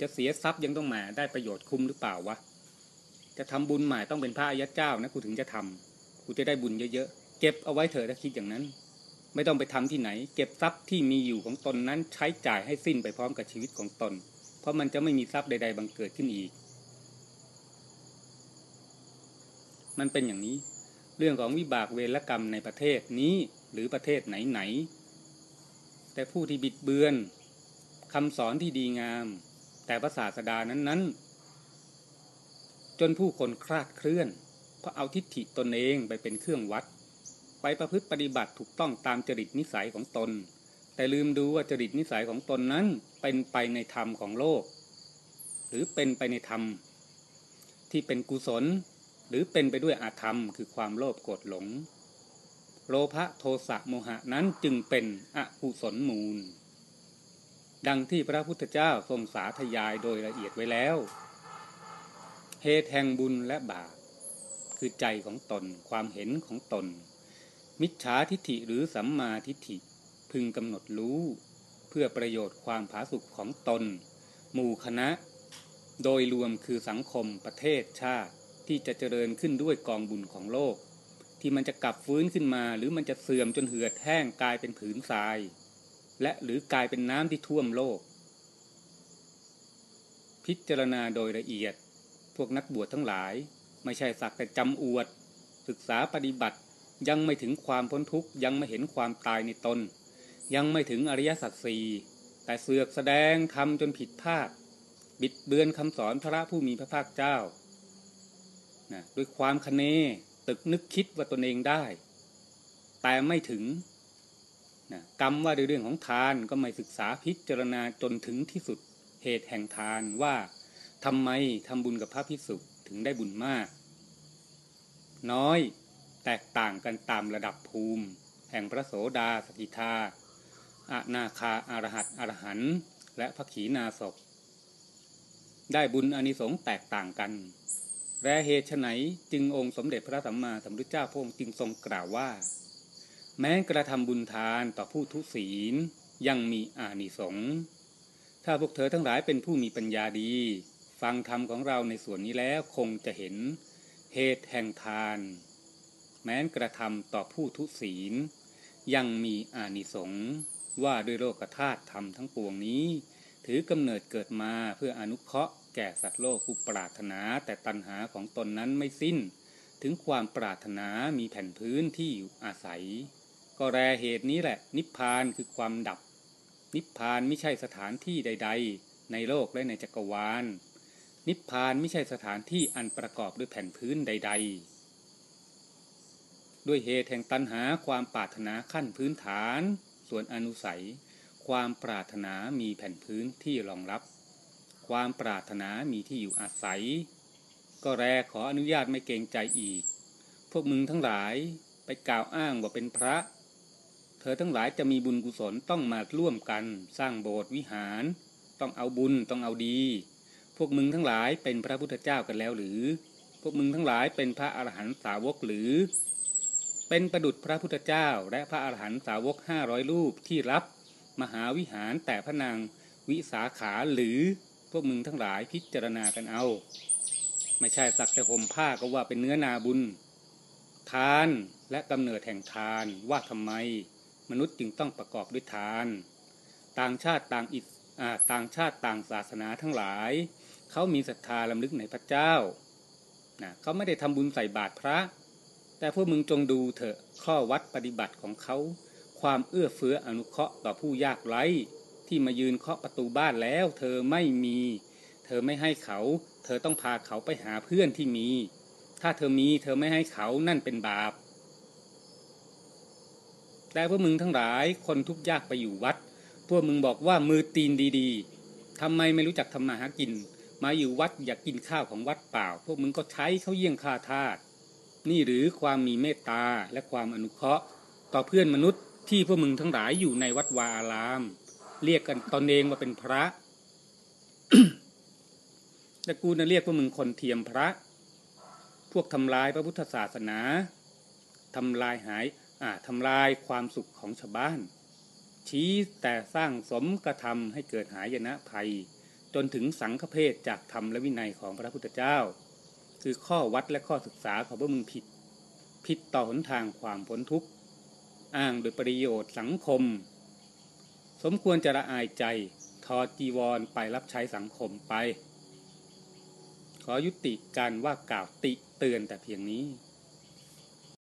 จะเสียทรัพย์ยังต้องมาได้ประโยชน์คุ้มหรือเปล่าวะ จะทำบุญใหม่ต้องเป็นพระอายะเจ้านะกูถึงจะทำกูจะได้บุญเยอะๆ เก็บเอาไว้เถอะถ้าคิดอย่างนั้น ไม่ต้องไปทำที่ไหน เก็บทรัพย์ที่มีอยู่ของตนนั้นใช้จ่ายให้สิ้นไปพร้อมกับชีวิตของตน เพราะมันจะไม่มีทรัพย์ใด ๆ บังเกิดขึ้นอีก มันเป็นอย่างนี้ เรื่องของวิบากเวรกรรมในประเทศนี้หรือประเทศไหนๆแต่ผู้ที่บิดเบือนคำสอนที่ดีงาม แต่พระศาสดานั้นๆจนผู้คนคลาดเคลื่อน เพราะเอาทิฏฐิตนเองไปเป็นเครื่องวัด ไปประพฤติปฏิบัติถูกต้องตามจริตนิสัยของตน แต่ลืมดูว่าจริตนิสัยของตนนั้นเป็นไปในธรรมของโลก หรือเป็นไปในธรรม ที่เป็นกุศล หรือเป็นไปด้วยอาธรรมคือความโลภโกรธหลง โลภะโทสะโมหะนั้นจึงเป็นอกุศลมูล ดังที่พระพุทธเจ้าทรงสาธยายโดยละเอียดไว้แล้ว เหตุแห่งบุญและบาปคือใจของตนความเห็นของตน มิจฉาทิฏฐิหรือสัมมาทิฏฐิพึงกำหนดรู้ เพื่อประโยชน์ความผาสุกของตน หมู่คณะ โดยรวมคือสังคมประเทศชาติที่จะเจริญขึ้นด้วยกองบุญของโลก ที่มันจะกลับฟื้นขึ้นมาหรือมันจะเสื่อมจนเหือดแห้งกลายเป็นผืนทราย และหรือกลายเป็นน้ำที่ท่วมโลก พิจารณาโดยละเอียด พวกนักบวชทั้งหลาย ไม่ใช่สักแต่จำอวด ศึกษาปฏิบัติยังไม่ถึงความพ้นทุกข์ยังไม่เห็นความตายในตน ยังไม่ถึงอริยสัจสี่แต่เสือกแสดงทำจนผิดพลาด บิดเบือนคำสอนพระผู้มีพระภาคเจ้านะด้วยความคเนตึกนึกคิดว่าตนเองได้ แต่ไม่ถึง นะกรรมว่าด้วยเรื่องของทานก็ไม่ศึกษาพิจารณาจนถึงที่สุดเหตุแห่งทานว่าทำไมทำบุญกับพระพิสุถึงได้บุญมาก น้อยแตกต่างกันตามระดับภูมิ แห่งพระโสดาสกิทาอานาคาอารหัตอรหันและพระขีนาศพได้บุญอนิสงส์แตกต่างกันและเหตุไนจึงองค์สมเด็จพระสัมมาสัมพุทธเจ้าพระองค์จึงทรงกล่าวว่า แม้กระทำบุญทานต่อผู้ทุศีลยังมีอานิสงส์ ถ้าพวกเธอทั้งหลายเป็นผู้มีปัญญาดี ฟังธรรมของเราในส่วนนี้แล้วคงจะเห็นเหตุแห่งทาน แม้กระทำต่อผู้ทุศีล ยังมีอานิสงส์ว่าด้วยโลกธาตุธรรมทั้งปวงนี้ ถือกำเนิดเกิดมาเพื่ออนุเคราะห์แก่สัตว์โลกผู้ปรารถนาแต่ตัณหาของตนนั้นไม่สิ้น ถึงความปรารถนามีแผ่นพื้นที่อยู่อาศัย ก็แรเหตุนี้แหละ นิพพานคือความดับ นิพพานไม่ใช่สถานที่ใด ๆ ในโลกและในจักรวาล นิพพานไม่ใช่สถานที่อันประกอบด้วยแผ่นพื้นใด ๆ ด้วยเหตุแห่งตัณหาความปรารถนาขั้นพื้นฐาน ส่วนอนุสัย ความปรารถนามีแผ่นพื้นที่รองรับ ความปรารถนามีที่อยู่อาศัย ก็แรขออนุญาตไม่เกรงใจอีก พวกมึงทั้งหลายไปกล่าวอ้างว่าเป็นพระ เธอทั้งหลายจะมีบุญกุศลต้องมาร่วมกัน สร้างโบสถ์วิหาร ต้องเอาบุญต้องเอาดี พวกมึงทั้งหลายเป็นพระพุทธเจ้ากันแล้วหรือ พวกมึงทั้งหลายเป็นพระอรหันตสาวกหรือ เป็นประดุจพระพุทธเจ้าและพระอรหันตสาวกห้าร้อยรูปที่รับ มหาวิหารแต่พระนางวิสาขาหรือพวกมึงทั้งหลายพิจารณากันเอา ไม่ใช่สักแต่ห่มผ้าก็ว่าเป็นเนื้อนาบุญ ทานและกำเนิดแห่งทานว่าทำไม มนุษย์จึงต้องประกอบด้วยทาน ต่างชาติต่างอิสต่างชาติต่างศาสนาทั้งหลาย เขามีศรัทธาลำลึกในพระเจ้านะเขาไม่ได้ทำบุญใส่บาตรพระ แต่พวกมึงจงดูเถอะข้อวัดปฏิบัติของเขา ความเอื้อเฟื้ออนุเคราะห์ต่อผู้ยากไร้ ที่มายืนเคาะประตูบ้านแล้ว เธอไม่มี เธอไม่ให้เขา เธอต้องพาเขาไปหาเพื่อนที่มี ถ้าเธอมีเธอไม่ให้เขานั่นเป็นบาป แต่พวกมึงทั้งหลายคนทุกข์ยากไปอยู่วัด พวกมึงบอกว่ามือตีนดีๆทำไมไม่รู้จักทำมาหากิน มาอยู่วัดอยากกินข้าวของวัดเปล่า พวกมึงก็ใช้เขาเยี่ยงข้าทาสนี่หรือความมีเมตตาและความอนุเคราะห์ ต่อเพื่อนมนุษย์ที่พวกมึงทั้งหลายอยู่ในวัดวาอาราม เรียกกันตนเองว่าเป็นพระแต่กูนะเรียกพวกมึงคนเทียมพระ พวกทำลายพระพุทธศาสนาทำลายหาย ทำลายความสุขของชาวบ้าน ชี้แต่สร้างสมกระทำให้เกิดหายนะภัย จนถึงสังฆเพศจากธรรมและวินัยของพระพุทธเจ้า คือข้อวัดและข้อศึกษาของพวกมึงผิด ผิดต่อหนทางความพ้นทุกข์ อ้างโดยประโยชน์สังคม สมควรจะละอายใจทอดจีวรไปรับใช้สังคมไป ขอยุติการว่ากล่าวติเตือนแต่เพียงนี้